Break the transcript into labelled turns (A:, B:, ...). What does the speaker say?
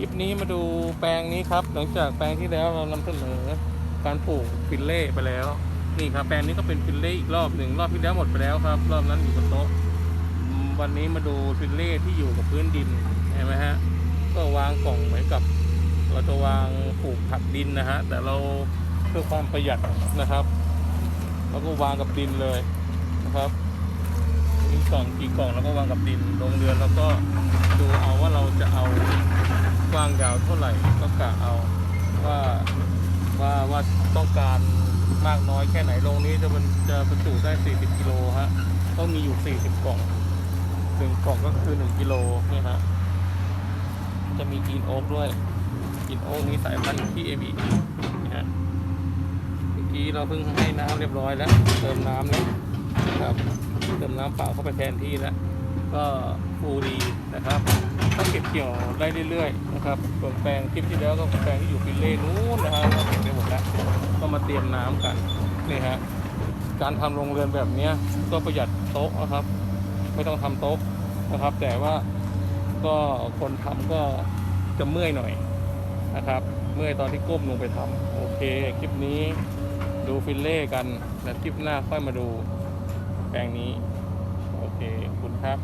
A: คลิปนี้มาดูแปลงนี้ครับ หลังจากแปลงที่แล้วเรานำเสนอการปลูกฟิลเล่ไปแล้ว นี่ครับแปลงนี้ก็เป็นฟิลเล่อีกรอบหนึ่งรอบที่แล้วหมดไปแล้วครับ รอบนั้นอยู่บนโต๊ะวันนี้มาดูฟิลเล่ที่อยู่กับพื้นดินเห็นไหมฮะก็วางกล่องเหมือนกับ เราจะวางปลูกผักดินนะฮะแต่เราเพื่อความประหยัดนะครับเราก็วางกับดินเลยนะครับมีกล่องกี่กล่องแล้วก็วางกับดินลงเรือนแล้วก็ดูเอาว่าเราจะเอาางยาวเท่าไหร่ก็กะเอาว่าว่าว่าต้องการมากน้อยแค่ไหนโรงนี้จะมันจะบรรจุได้ 40 กิโลฮะต้องมีอยู่ 40 กล่องหนึ่งกล่องก็คือ 1 กิโลนี่ฮะจะมีกรีนโอ๊กด้วยกรีนโอ๊กนี้สายพันธุ์ที่ AB นี่ฮะเมื่อกี้เราเพิ่งให้น้ำเรียบร้อยแล้ว เติมน้ำแล้วนะครับเติมน้ำเปล่าเข้าไปแทนที่แล้วก็ฟูดีนะครับ เก็บเกี่ยวได้เรื่อยๆนะครับส่วนแปลงคลิปที่แล้วก็แปลงที่อยู่ฟิลเล่นู้นนะฮะก็เก็บไปหมดแล้วก็มาเตรียมน้ำกันนี่ฮะการทำโรงเรือนแบบเนี้ก็ประหยัดโต๊ะนะครับ ไม่ต้องทำโต๊ะนะครับ แต่ว่าก็คนทำก็จะเมื่อยหน่อยนะครับ เมื่อยตอนที่ก้มลงไปทำโอเคคลิปนี้ดูฟิลเล่กันแล้วคลิปหน้าค่อยมาดูแปลงนี้ โอเคคุณครับ